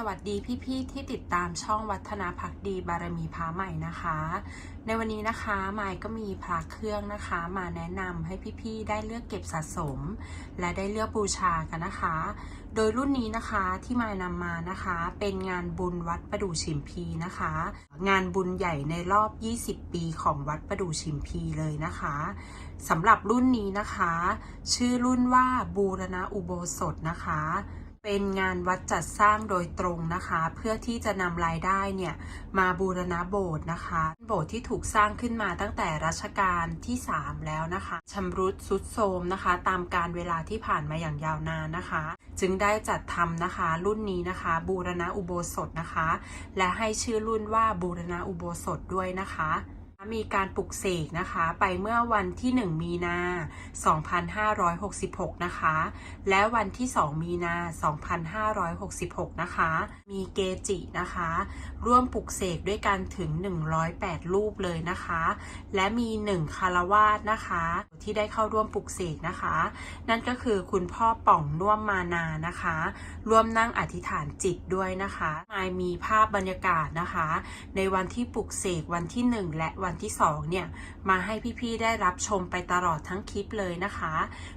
สวัสดีพี่ๆที่ติดตามช่องวัฒนาพักดีบารมีพระใหม่นะคะ ในวันนี้นะคะมายก็มีพระเครื่องนะคะ มาแนะนำให้พี่ๆได้เลือกเก็บสะสม และได้เลือกบูชากันนะคะ โดยรุ่นนี้นะคะที่มายนำมานะคะ เป็นงานบุญวัดประดู่ชิมพีนะคะ งานบุญใหญ่ในรอบ 20 ปีของวัดประดู่ชิมพีเลยนะคะสำหรับรุ่นนี้นะคะ ชื่อรุ่นว่าบูรณะอุโบสถนะคะ เป็นงานวัดจัดสร้างโดยตรงนะคะ เพื่อที่จะนำรายได้เนี่ยมาบูรณะโบสถ์นะคะ โบสถ์ที่ถูกสร้างขึ้นมาตั้งแต่รัชกาลที่ 3 แล้วนะคะชำรุดสุดโทรมนะคะ ตามการเวลาที่ผ่านมาอย่างยาวนานนะคะ จึงได้จัดทำนะคะ รุ่นนี้นะคะ บูรณะอุโบสถนะคะ และให้ชื่อรุ่นว่าบูรณะอุโบสถด้วยนะคะ มีการปลุกเสกนะคะ ไปเมื่อวันที่ 1 มีนา 2566 นะคะ และวันที่ 2 มีนา 2566 นะคะ มีเกจินะคะ ร่วมปลุกเสกด้วยกันถึง 108 รูปเลยนะคะ และมี 1 คารวาสนะคะ ที่ได้เข้าร่วมปลุกเสกนะคะ นั่นก็คือคุณพ่อป่องน่วมมานานะคะ ร่วมนั่งอธิษฐานจิตด้วยนะคะมายมีภาพบรรยากาศนะคะ ในวันที่ปลุกเสกวันที่ 1 และวันันที่ 2 เนี่ย มาให้พี่ๆได้รับชมไปตลอดทั้งคลิปเลยนะคะ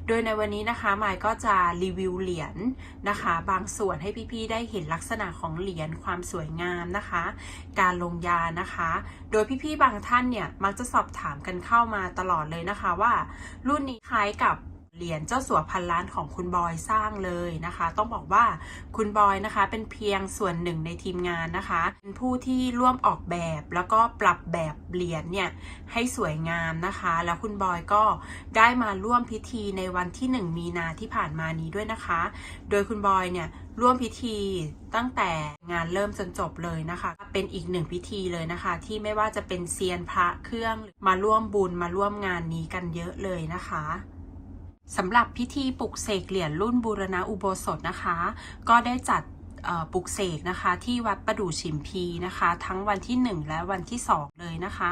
โดยในวันนี้นะคะมายก็จะรีวิวเหรียญนะคะ บางส่วนให้พี่ๆได้เห็นลักษณะของเหรียญความสวยงามนะคะ การลงยานะคะ โดยพี่ๆบางท่านเนี่ยมักจะสอบถามกันเข้ามาตลอดเลยนะคะว่า รุ่นนี้คล้ายกับ เหรียญเจ้าสัวพันล้านของคุณบอยสร้างเลยนะคะ ต้องบอกว่าคุณบอยนะคะ เป็นเพียงส่วนหนึ่งในทีมงานนะคะเป็นผู้ที่ร่วมออกแบบแล้วก็ปรับแบบเหรียญเนี่ยให้สวยงามนะคะ แล้วคุณบอยก็ได้มาร่วมพิธีในวันที่ 1 มีนาที่ผ่านมานี้ด้วยนะคะ โดยคุณบอยเนี่ยร่วมพิธีตั้งแต่งานเริ่มจนจบเลยนะคะ เป็นอีกหนึ่งพิธีเลยนะคะ ที่ไม่ว่าจะเป็นเซียนพระเครื่องมาร่วมบุญมาร่วมงานนี้กันเยอะเลยนะคะ สำหรับพิธีปลุกเสกเหรียญรุ่นบูรณะอุโบสถนะคะ ก็ได้จัดปลุกเสกนะคะที่วัดประดู่ฉิมพีนะคะ ทั้งวันที่ 1 และวันที่ 2 เลยนะคะ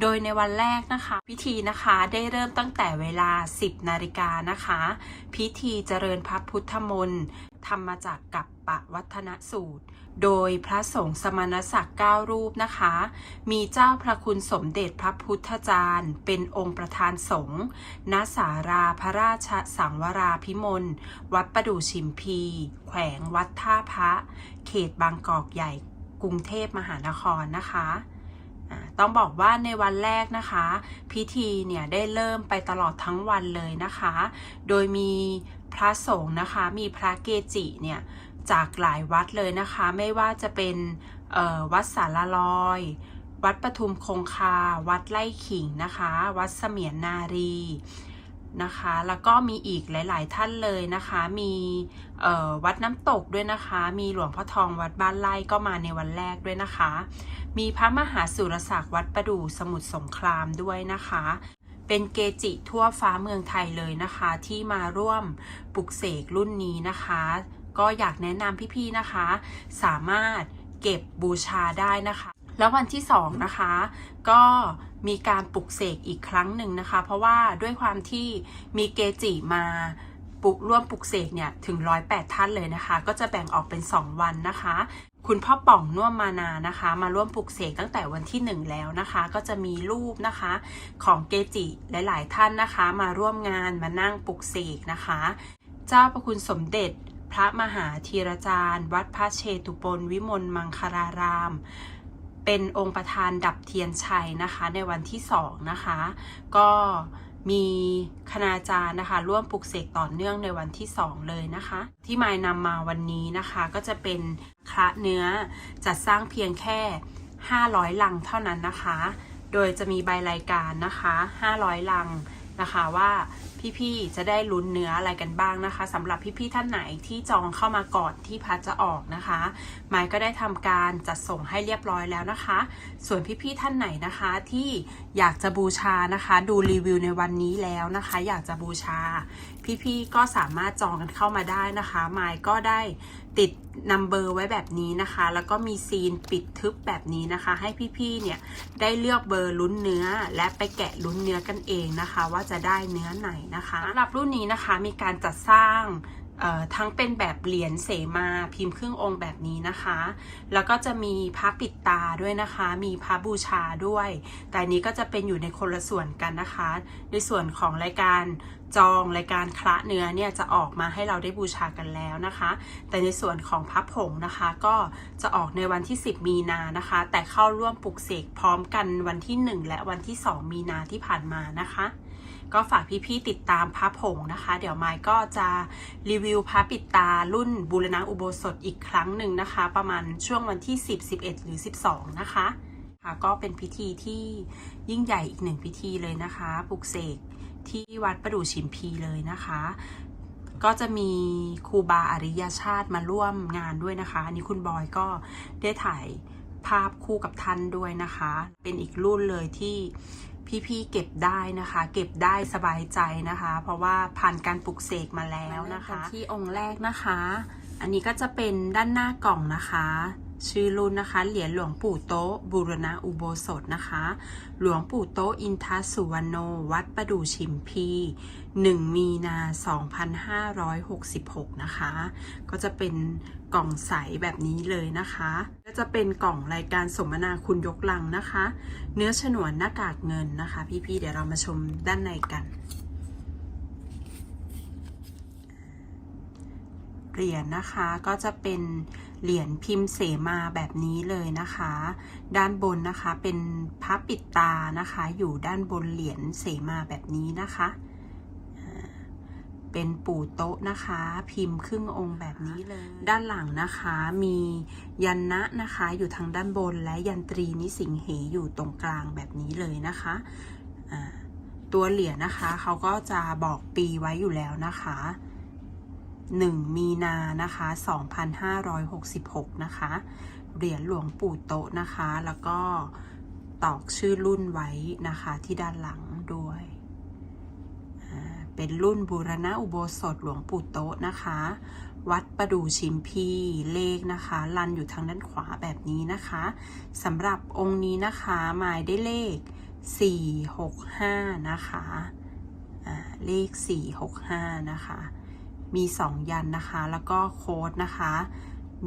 โดยในวันแรกนะคะ พิธีนะคะได้เริ่มตั้งแต่เวลา 10 นาฬิกานะคะ พิธีเจริญพระพุทธมนต์ ทำมาจากกับปะวัฒนสูตร โดยพระสงฆ์สมณศักดิ์9รูปนะคะ มีเจ้าพระคุณสมเด็จพระพุทธจารย์ เป็นองค์ประธานสงฆ์ณสาราพระราชสังวราพิมล วัดประดู่ชิมพี แขวงวัดท่าพระ เขตบางกอกใหญ่ กรุงเทพมหานครนะคะต้องบอกว่าในวันแรกนะคะ พิธีเนี่ยได้เริ่มไปตลอดทั้งวันเลยนะคะ โดยมี พระสงฆ์นะคะ มีพระเกจิเนี่ยจากหลายวัดเลยนะคะ ไม่ว่าจะเป็นวัดสารลอย วัดปทุมคงคา วัดไล่ขิงนะคะ วัดเสมียนนารีนะคะ แล้วก็มีอีกหลาย ๆ ท่านเลยนะคะ มีวัดน้ำตกด้วยนะคะ มีหลวงพ่อทองวัดบ้านไร่ก็มาในวันแรกด้วยนะคะ มีพระมหาสุรศักดิ์วัดประดู่สมุทรสงครามด้วยนะคะ เป็นเกจิทั่วฟ้าเมืองไทยเลยนะคะ ที่มาร่วมปลุกเสกรุ่นนี้นะคะ ก็อยากแนะนำพี่ๆนะคะ สามารถเก็บบูชาได้นะคะ แล้ววันที่สองนะคะ ก็มีการปลุกเสกอีกครั้งหนึ่งนะคะ เพราะว่าด้วยความที่มีเกจิมาปลุกร่วมปลุกเสกเนี่ยถึง 108 ท่านเลยนะคะ ก็จะแบ่งออกเป็น 2 วันนะคะ คุณพ่อป่องน่วมมานานะคะ มาร่วมปลุกเสกตั้งแต่วันที่ 1 แล้วนะคะ ก็จะมีรูปนะคะของเกจิหลาย ๆ ท่านนะคะ มาร่วมงานมานั่งปลุกเสกนะคะ เจ้าประคุณสมเด็จ พระมหาธีรจารย์ วัดพระเชตุปนวิมลมังคาราราม เป็นองค์ประธานดับเทียนชัยนะคะ ในวันที่สองนะคะ ก็ มีคณาจารย์นะคะ ร่วมปลุกเสกต่อเนื่องในวันที่ 2 เลยนะคะ ที่มายนำมาวันนี้นะคะ ก็จะเป็นคระเนื้อจัดสร้างเพียงแค่ 500 ลังเท่านั้นนะคะ โดยจะมีใบรายการนะคะ 500 ลังนะคะว่า พี่ๆจะได้ลุ้นเนื้ออะไรกันบ้างนะคะสำหรับพี่ๆท่านไหนที่จองเข้ามาก่อนที่พัดจะออกนะคะหมายก็ได้ทำการจัดส่งให้เรียบร้อยแล้วนะคะ ส่วนพี่ๆท่านไหนนะคะที่อยากจะบูชานะคะ ดูรีวิวในวันนี้แล้วนะคะ อยากจะบูชา พี่ๆก็สามารถจองกันเข้ามาได้นะคะหมายก็ได้ติดนัมเบอร์ไว้แบบนี้นะคะ แล้วก็มีซีนปิดทึบแบบนี้นะคะ ให้พี่ๆเนี่ยได้เลือกเบอร์ลุ้นเนื้อและไปแกะลุ้นเนื้อกันเองนะคะ ว่าจะได้เนื้อไหนนะคะสำหรับรุ่นนี้นะคะมีการจัดสร้างทั้งเป็นแบบเหรียญเสมาพิมพ์ครึ่งองค์แบบนี้นะคะ แล้วก็จะมีพระปิดตาด้วยนะคะ มีพระบูชาด้วย แต่นนี้ก็จะเป็นอยู่ในคนละส่วนกันนะคะ ในส่วนของรายการจองรายการคละเนื้อเนี่ยจะออกมาให้เราได้บูชากันแล้วนะคะ แต่ในส่วนของพระผงนะคะ ก็จะออกในวันที่ 10 มีนานะคะ แต่เข้าร่วมปลุกเสกพร้อมกันวันที่ 1 และวันที่ 2 มีนาที่ผ่านมานะคะ ก็ฝากพี่ๆติดตามพระผงนะคะ เดี๋ยวไมค์ก็จะรีวิวพระปิดตารุ่นบูรณะอุโบสถอีกครั้งหนึ่งนะคะ ประมาณช่วงวันที่ 10 11 หรือ 12 นะคะค่ะก็เป็นพิธีที่ยิ่งใหญ่อีกหนึ่งพิธีเลยนะคะปลุกเสกที่วัดประดู่ชิมพีเลยนะคะ ก็จะมีครูบาอริยชาติมาร่วมงานด้วยนะคะ อันนี้คุณบอยก็ได้ถ่ายภาพคู่กับท่านด้วยนะคะ เป็นอีกรุ่นเลยที่ พี่ๆเก็บได้นะคะ เก็บได้สบายใจนะคะ เพราะว่าผ่านการปลุกเสกมาแล้วนะคะ ที่องค์แรกนะคะ อันนี้ก็จะเป็นด้านหน้ากล่องนะคะ ชื่อรุ่นนะคะ เหรียญหลวงปู่โต๊ะบูรณะอุโบสถนะคะ หลวงปู่โต๊ะอินทสุวรรณโน วัดประดู่ชิมพี1 มีนา 2566 นะคะ ก็จะเป็นกล่องใสแบบนี้เลยนะคะ ก็จะเป็นกล่องรายการสมนาคุณยกลังนะคะ เนื้อฉนวนหน้ากากเงินนะคะ พี่ๆ เดี๋ยวเรามาชมด้านในกัน เหรียญนะคะก็จะเป็น เหรียญพิมพ์เสมาแบบนี้เลยนะคะ ด้านบนนะคะเป็นพระปิดตานะคะ อยู่ด้านบนเหรียญเสมาแบบนี้นะคะ เป็นปู่โต๊ะนะคะ พิมพ์ครึ่งองค์แบบนี้เลย ด้านหลังนะคะมียันนะนะคะอยู่ทางด้านบนและยันตรีนิสิงเหอยู่ตรงกลางแบบนี้เลยนะคะตัวเหรียญนะคะเขาก็จะบอกปีไว้อยู่แล้วนะคะ 1 มีนานะคะ 2566 นะคะ เหรียญหลวงปู่โตะนะคะ แล้วก็ตอกชื่อรุ่นไว้นะคะที่ด้านหลังด้วย เป็นรุ่นบูรณะอุโบสถหลวงปู่โตะนะคะ วัดประดูชิมพีเลขนะคะ ลันอยู่ทางด้านขวาแบบนี้นะคะสำหรับองค์นี้นะคะหมายได้เลข 465 นะคะเลข 465 นะคะ มี 2 ยันนะคะ แล้วก็โค้ดนะคะ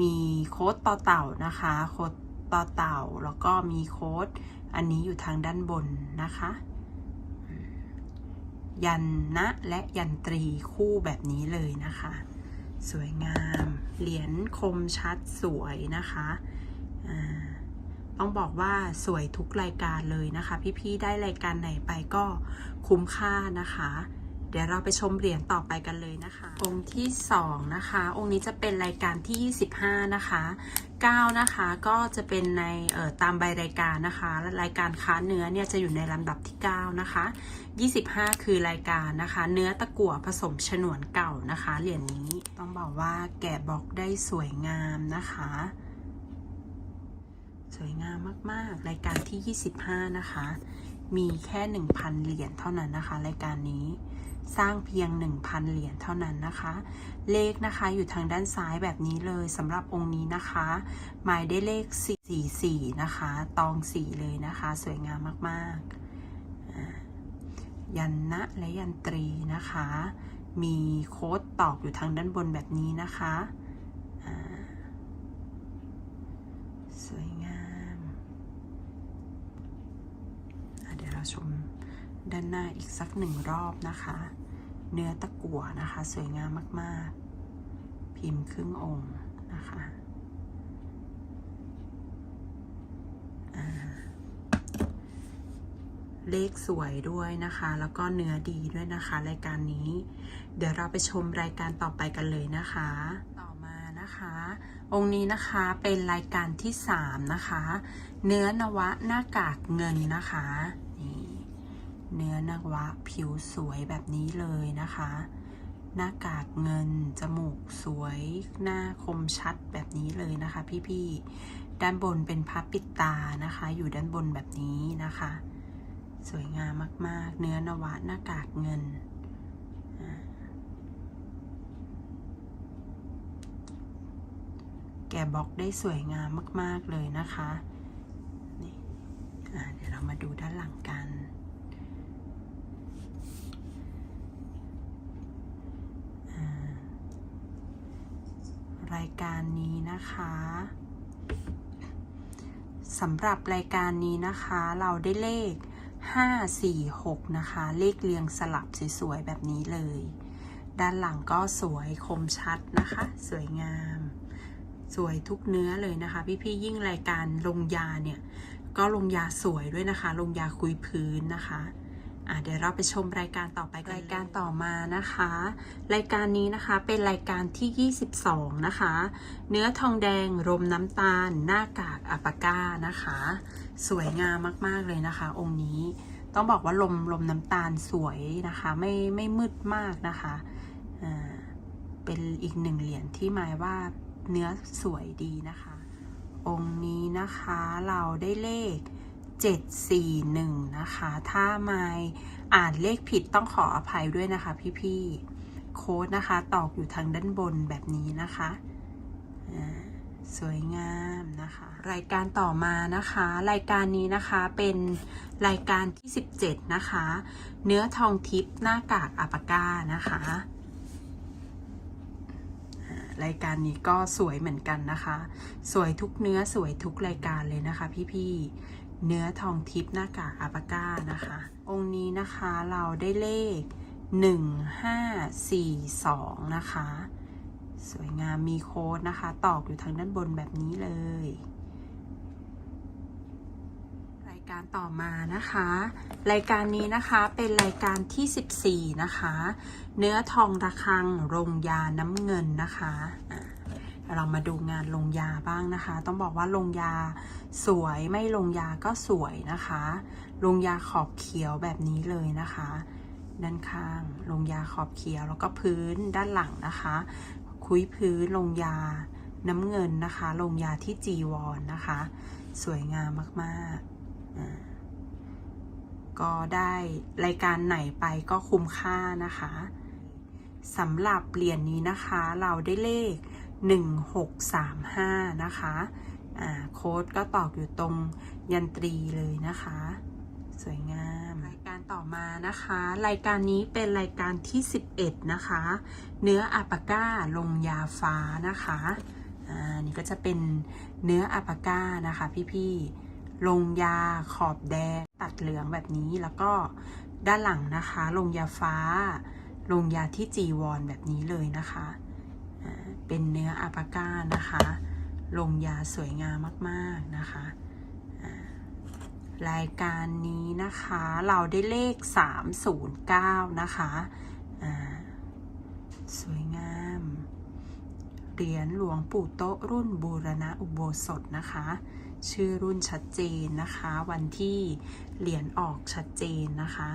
มีโค้ดต่อเต่านะคะ โค้ดต่อเต่า แล้วก็มีโค้ดอันนี้อยู่ทางด้านบนนะคะ ยันนะและยันตรีคู่แบบนี้เลยนะคะ สวยงาม เหรียญคมชัดสวยนะคะต้องบอกว่าสวยทุกรายการเลยนะคะ พี่ๆได้รายการไหนไปก็คุ้มค่านะคะ ดี๋ยวเราไปชมเหรียญต่อไปกันเลยนะคะ องค์ที่ 2 นะคะ องค์นี้จะเป็นรายการที่ 25 นะคะ 9 นะคะก็จะเป็นในเอ่อตามใบรายการนะคะและรายการค้าเนื้อเนี่ยจะอยู่ในลำดับที่ 9 นะคะ 25 คือรายการนะคะ เนื้อตะกั่วผสมฉนวนเก่านะคะ เหรียญนี้ต้องบอกว่าแกะบล็อกได้สวยงามนะคะสวยงามมาก ๆ รายการที่ 25 นะคะ มีแค่ 1,000 เหรียญเท่านั้นนะคะ รายการนี้ สร้างเพียง 1,000 เหรียญเท่านั้นนะคะ เลขนะคะอยู่ทางด้านซ้ายแบบนี้เลยสำหรับองค์นี้นะคะ หมายได้เลข 44 นะคะ ตอง 4 เลยนะคะ สวยงามมากๆ ยันนะและยันตรีนะคะ มีโค้ดตอกอยู่ทางด้านบนแบบนี้นะคะสวยงาม เดี๋ยวเราชม ด้านหน้าอีกสักหนึ่งรอบนะคะ เนื้อตะกั่วนะคะ สวยงามมากๆ พิมพ์ครึ่งองค์นะคะเลขสวยด้วยนะคะ แล้วก็เนื้อดีด้วยนะคะ รายการนี้ เดี๋ยวเราไปชมรายการต่อไปกันเลยนะคะ ต่อมานะคะ องค์นี้นะคะเป็นรายการที่ 3 นะคะ เนื้อนวะหน้ากากเงินนะคะนี่ เนื้อนวะผิวสวยแบบนี้เลยนะคะ หน้ากากเงิน จมูกสวย หน้าคมชัดแบบนี้เลยนะคะ พี่ๆ ด้านบนเป็นพับปิดตานะคะ อยู่ด้านบนแบบนี้นะคะ สวยงามมากๆ เนื้อนวะหน้ากากเงินแกะบล็อกได้สวยงามมาก ๆ เลยนะคะ นี่เดี๋ยวเรามาดูด้านหลังกัน อ่า รายการนี้นะคะสำหรับรายการนี้นะคะ เราได้เลข 5 4 6 นะคะ เลขเรียงสลับสวยๆแบบนี้เลย ด้านหลังก็สวยคมชัดนะคะ สวยงาม สวยทุกเนื้อเลยนะคะ พี่ๆยิ่งรายการลงยาเนี่ย ก็ลงยาสวยด้วยนะคะ ลงยาคุยพื้นนะคะอะ เดี๋ยวเราไปชมรายการต่อไปรายการต่อมานะคะ รายการนี้นะคะเป็นรายการที่ 22 นะคะ เนื้อทองแดงรมน้ำตาล หน้ากากอัปปาก้านะคะ สวยงามมากๆเลยนะคะ องค์นี้ต้องบอกว่าลมลมน้ำตาลสวยนะคะ ไม่ไม่มืดมากนะคะอ่าเป็นอีกหนึ่งเหรียญที่หมายว่าเนื้อสวยดีนะคะ องค์นี้นะคะเราได้เลข 741 นะคะ ถ้าไม่อ่านเลขผิดต้องขออภัยด้วยนะคะพี่ๆ โค้ดนะคะ ตอกอยู่ทางด้านบนแบบนี้นะคะสวยงามนะคะ รายการต่อมานะคะ รายการนี้นะคะเป็นรายการที่ 17 นะคะ เนื้อทองทิพย์หน้ากากอัปาก้านะคะ รายการนี้ก็สวยเหมือนกันนะคะ สวยทุกเนื้อสวยทุกรายการเลยนะคะพี่ๆ เนื้อทองทิพย์หน้ากากอัปาก้านะคะ องค์นี้นะคะเราได้เลข 1542 นะคะ สวยงามมีโค้ดนะคะ ตอกอยู่ทางด้านบนแบบนี้เลย รายการต่อมานะคะ รายการนี้นะคะเป็นรายการที่ 14 นะคะ เนื้อทองระฆังโรงยาน้ำเงินนะคะะ เรามาดูงานลงยาบ้างนะคะ ต้องบอกว่าลงยาสวยไม่ลงยาก็สวยนะคะ ลงยาขอบเขียวแบบนี้เลยนะคะ ด้านข้างลงยาขอบเขียวแล้วก็พื้นด้านหลังนะคะ คุยพื้นลงยาน้ำเงินนะคะ ลงยาที่จีวรนนะคะ สวยงามมากๆอ่าก็ได้รายการไหนไปก็คุ้มค่านะคะสำหรับเหรียญนี้นะคะ เราได้เลข 1635 นะคะโค้ดก็ตอกอยู่ตรงยันตรีเลยนะคะ สวยงามรายการต่อมานะคะ รายการนี้เป็นรายการที่ 11 นะคะ เนื้ออัปปาก้าลงยาฟ้านะคะอ่านี่ก็จะเป็นเนื้ออัปปาก้านะคะพี่ๆลงยาขอบแดงตัดเหลืองแบบนี้แล้วก็ด้านหลังนะคะ ลงยาฟ้า ลงยาที่จีวรแบบนี้เลยนะคะ เป็นเนื้ออัปาก้านะคะ ลงยาสวยงามมากๆนะคะ รายการนี้นะคะเราได้เลข 309 นะคะอ่าสวยงาม เหรียญหลวงปู่โต๊ะรุ่นบูรณะอุโบสถนะคะ ชื่อรุ่นชัดเจนนะคะ วันที่เหรียญออกชัดเจนนะคะ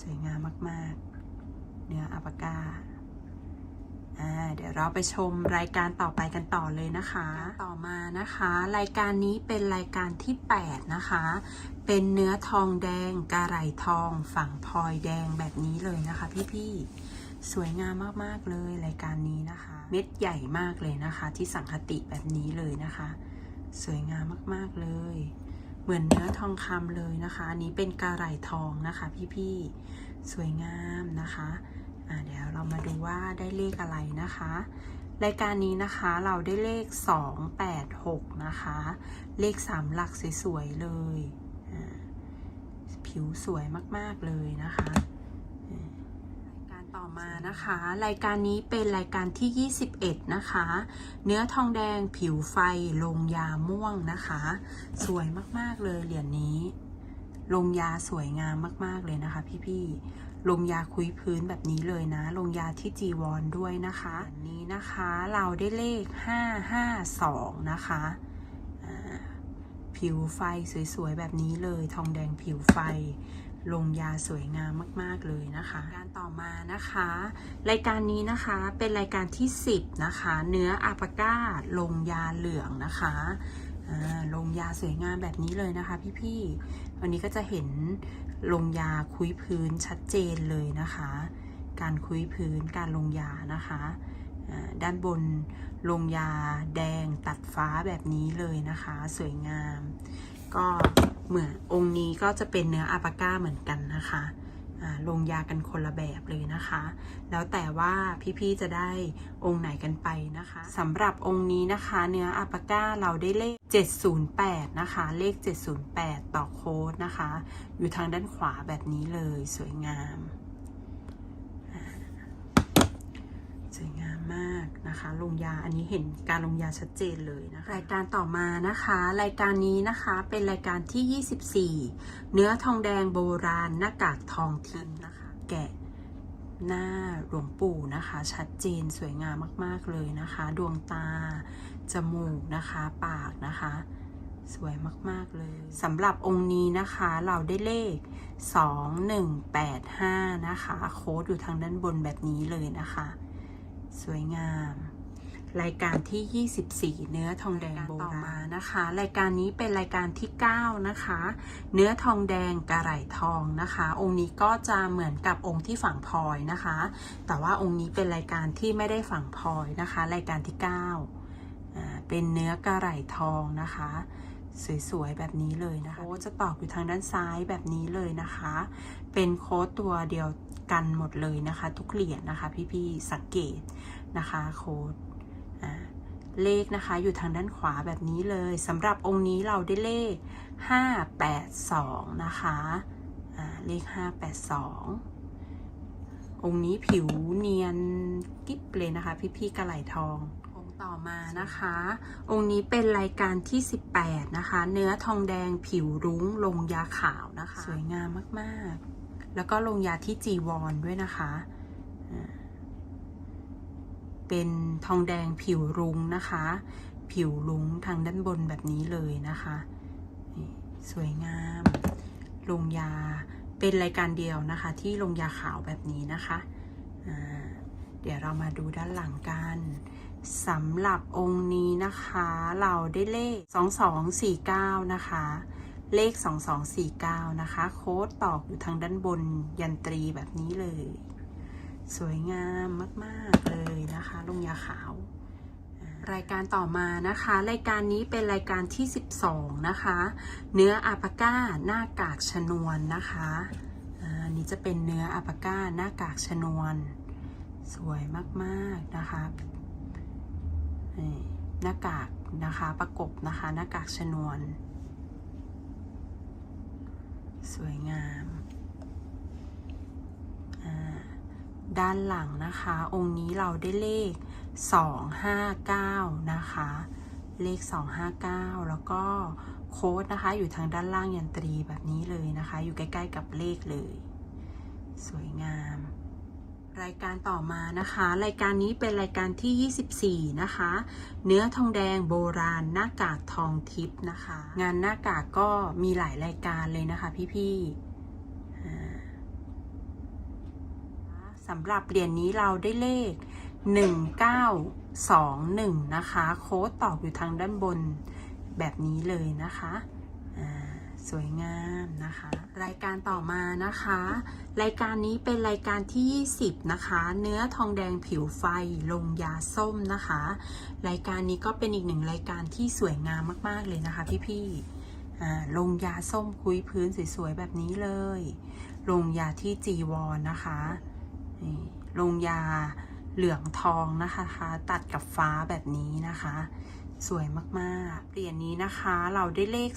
สวยงามมาก ๆ เนื้ออัปาก้าอ่า เดี๋ยวเราไปชมรายการต่อไปกันต่อเลยนะคะ ต่อมานะคะ รายการนี้เป็นรายการที่ 8 นะคะ เป็นเนื้อทองแดงกระไหลทอง ฝั่งพลอยแดงแบบนี้เลยนะคะพี่ๆสวยงามมากๆเลยรายการนี้นะคะ เม็ดใหญ่มากเลยนะคะ ที่สังคติแบบนี้เลยนะคะ สวยงามมากๆเลย เหมือนเนื้อทองคำเลยนะคะ อันนี้เป็นกระไหลทองนะคะ พี่ๆสวยงามนะคะ เดี๋ยวเรามาดูว่าได้เลขอะไรนะคะ รายการนี้นะคะเราได้เลข 286 นะคะ เลข3หลักสวยๆเลย ผิวสวยมากๆเลยนะคะรายการต่อมานะคะ รายการนี้เป็นรายการที่ 21 นะคะ เนื้อทองแดงผิวไฟลงยาม่วงนะคะ สวยมากๆเลยเหรียญนี้ ลงยาสวยงามมากๆเลยนะคะ พี่ๆ ลงยาคุยพื้นแบบนี้เลยนะ ลงยาที่จีวรด้วยนะคะอันนี้นะคะเราได้เลข 552 นะคะผิวไฟสวยๆ แบบนี้เลยทองแดงผิวไฟลงยาสวยงามมากๆเลยนะคะ การต่อมานะคะ รายการนี้นะคะเป็นรายการที่ 10 นะคะ เนื้ออาปาก้าลงยาเหลืองนะคะลงยาสวยงามแบบนี้เลยนะคะ พี่ๆวันนี้ก็จะเห็น ลงยาคุยพื้นชัดเจนเลยนะคะ การคุยพื้นการลงยานะคะด้านบนลงยาแดงตัดฟ้าแบบนี้เลยนะคะ สวยงาม ก็เหมือนองค์นี้ก็จะเป็นเนื้ออาปาก้าเหมือนกันนะคะ ลงยากันคนละแบบเลยนะคะ แล้วแต่ว่าพี่ๆจะได้องค์ไหนกันไปนะคะสำหรับองค์นี้นะคะ เนื้ออัปก้าเราได้เลข 708 นะคะ เลข 708 ต่อโค้ดนะคะ อยู่ทางด้านขวาแบบนี้เลยสวยงามอ่าสวยงา มากนะคะ ลงยาอันนี้เห็นการลงยาชัดเจนเลยนะคะรายการต่อมานะคะ รายการนี้นะคะเป็นรายการที่ 24 เนื้อทองแดงโบราณหน้ากากทองทิมนะคะ แกะหน้าหลวงปู่นะคะ ชัดเจนสวยงามมาก ๆ เลยนะคะ ดวงตา จมูกนะคะ ปากนะคะ สวยมาก ๆ เลยสำหรับองค์นี้นะคะเราได้เลข 2185 นะคะ โค้ดอยู่ทางด้านบนแบบนี้เลยนะคะ สวยงาม รายการที่ 24 เนื้อทองแดงโบราณนะคะ รายการนี้เป็นรายการที่ 9 นะคะ เนื้อทองแดงกระไหลทองนะคะ องค์นี้ก็จะเหมือนกับองค์ที่ฝังพลอยนะคะ แต่ว่าองค์นี้เป็นรายการที่ไม่ได้ฝังพลอยนะคะ รายการที่9อ่าเป็นเนื้อกระไหลทองนะคะ สวยๆ แบบนี้เลยนะคะโค้ดจะตอกอยู่ทางด้านซ้ายแบบนี้เลยนะคะ เป็นโค้ดตัวเดียวกันหมดเลยนะคะ ทุกเหรียญนะคะ พี่ๆ สังเกตนะคะ โค้ดอ่าเลขนะคะอยู่ทางด้านขวาแบบนี้เลยสำหรับองค์นี้เราได้เลข 582 นะคะอ่าเลข 582 องค์นี้ผิวเนียนกิ๊บเลยนะคะ พี่ๆกระไหลทององค์ ต่อมานะคะ องค์นี้เป็นรายการที่ 18 นะคะ เนื้อทองแดงผิวรุ้งลงยาขาวนะคะ สวยงามมากๆ แล้วก็ลงยาที่จีวรด้วยนะคะอ่าเป็นทองแดงผิวรุ้งนะคะ ผิวรุ้งทางด้านบนแบบนี้เลยนะคะนี่สวยงาม ลงยาเป็นรายการเดียวนะคะ ที่ลงยาขาวแบบนี้นะคะอ่าเดี๋ยวเรามาดูด้านหลังกัน สำหรับองค์นี้นะคะ เราได้เลข 2249 นะคะ เลข 2249 นะคะ โค้ดตอกอยู่ทางด้านบนยันตรีแบบนี้เลย สวยงามมาก ๆ เลยนะคะลงยาขาว รายการต่อมานะคะ รายการนี้เป็นรายการที่ 12 นะคะ เนื้ออาปาก้าหน้ากากชนวนนะคะอันนี้จะเป็นเนื้ออาปาก้าหน้ากากชนวน สวยมาก ๆ นะคะ หน้ากากนะคะประกบนะคะหน้ากากชนวน สวยงาม ด้านหลังนะคะ องค์นี้เราได้เลข 259 นะคะ เลข 259 แล้วก็โค้ดนะคะ อยู่ทางด้านล่างยันตรีแบบนี้เลยนะคะ อยู่ใกล้ ๆ กับเลขเลย สวยงาม รายการต่อมานะคะ รายการนี้เป็นรายการที่ 24 นะคะ เนื้อทองแดงโบราณหน้ากากทองทิพย์นะคะ งานหน้ากากก็มีหลายรายการเลยนะคะพี่ๆอ่สำหรับเหรียญนี้เราได้เลข 1921 นะคะ โค้ดตอกอยู่ทางด้านบนแบบนี้เลยนะคะ สวยงามนะคะ รายการต่อมานะคะ รายการนี้เป็นรายการที่ 20 นะคะ เนื้อทองแดงผิวไฟลงยาส้มนะคะ รายการนี้ก็เป็นอีกหนึ่งรายการที่สวยงามมากๆเลยนะคะ พี่ๆอลงยาส้มคุยพื้นสวยๆแบบนี้เลย ลงยาที่จีวรนนะคะลงยาเหลืองทองนะคะ ตัดกับฟ้าแบบนี้นะคะ สวยมากๆ เหรียญนี้นะคะเราได้เลข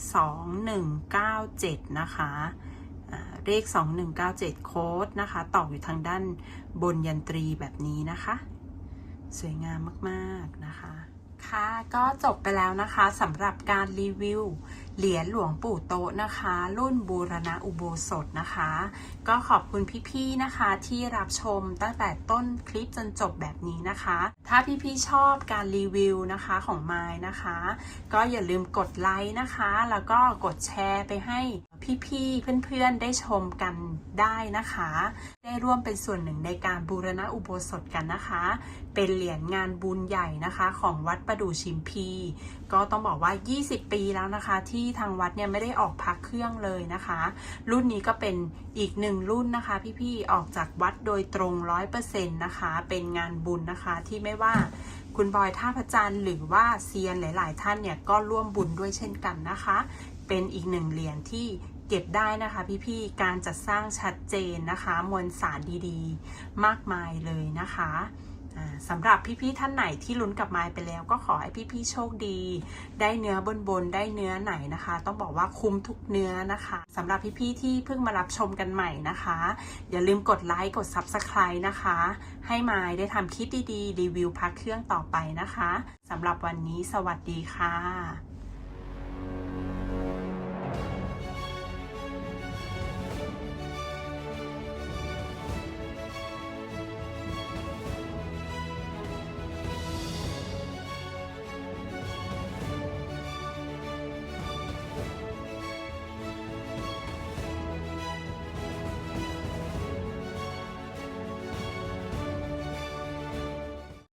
2197 นะคะอ่าเลข 2197 โค้ดนะคะตอกอยู่ทางด้านบนยันตรีแบบนี้นะคะ สวยงามมากๆนะคะ ค่ะ ก็จบไปแล้วนะคะสำหรับการรีวิว เหรียญหลวงปู่โตะนะคะ รุ่นบูรณะอุโบสถนะคะ ก็ขอบคุณพี่ๆนะคะที่รับชมตั้งแต่ต้นคลิปจนจบแบบนี้นะคะ ถ้าพี่ๆชอบการรีวิวนะคะของไม้นะคะ ก็อย่าลืมกดไลค์นะคะ แล้วก็กดแชร์ไปให้พี่ๆเพื่อนๆได้ชมกันได้นะคะ ได้ร่วมเป็นส่วนหนึ่งในการบูรณะอุโบสถกันนะคะ เป็นเหรียญงานบุญใหญ่นะคะ ของวัดประดู่ชิมพี ก็ต้องบอกว่า 20 ปีแล้วนะคะที่ที่ทางวัดเนี่ยไม่ได้ออกพักเครื่องเลยนะคะ รุ่นนี้ก็เป็นอีกหนึ่งรุ่นนะคะ พี่ๆออกจากวัดโดยตรง100%นะคะ เป็นงานบุญนะคะที่ไม่ว่าคุณบอยท่าพระจันทร์หรือว่าเซียนหลาย ๆ ท่านเนี่ยก็ร่วมบุญด้วยเช่นกันนะคะ เป็นอีกหนึ่งเหรียญที่เก็บได้นะคะพี่ๆ การจัดสร้างชัดเจนนะคะ มวลสารดีๆ มากมายเลยนะคะ สำหรับพี่ๆท่านไหนที่ลุ้นกับไม้ไปแล้ว ก็ขอให้พี่ๆโชคดี ได้เนื้อบนๆได้เนื้อไหนนะคะ ต้องบอกว่าคุ้มทุกเนื้อนะคะสำหรับพี่ๆที่เพิ่งมารับชมกันใหม่นะคะ อย่าลืมกดไลค์กด Subscribe นะคะ ให้ไม้ได้ทำคลิปดีๆ รีวิวพักเครื่องต่อไปนะคะสำหรับวันนี้สวัสดีค่ะ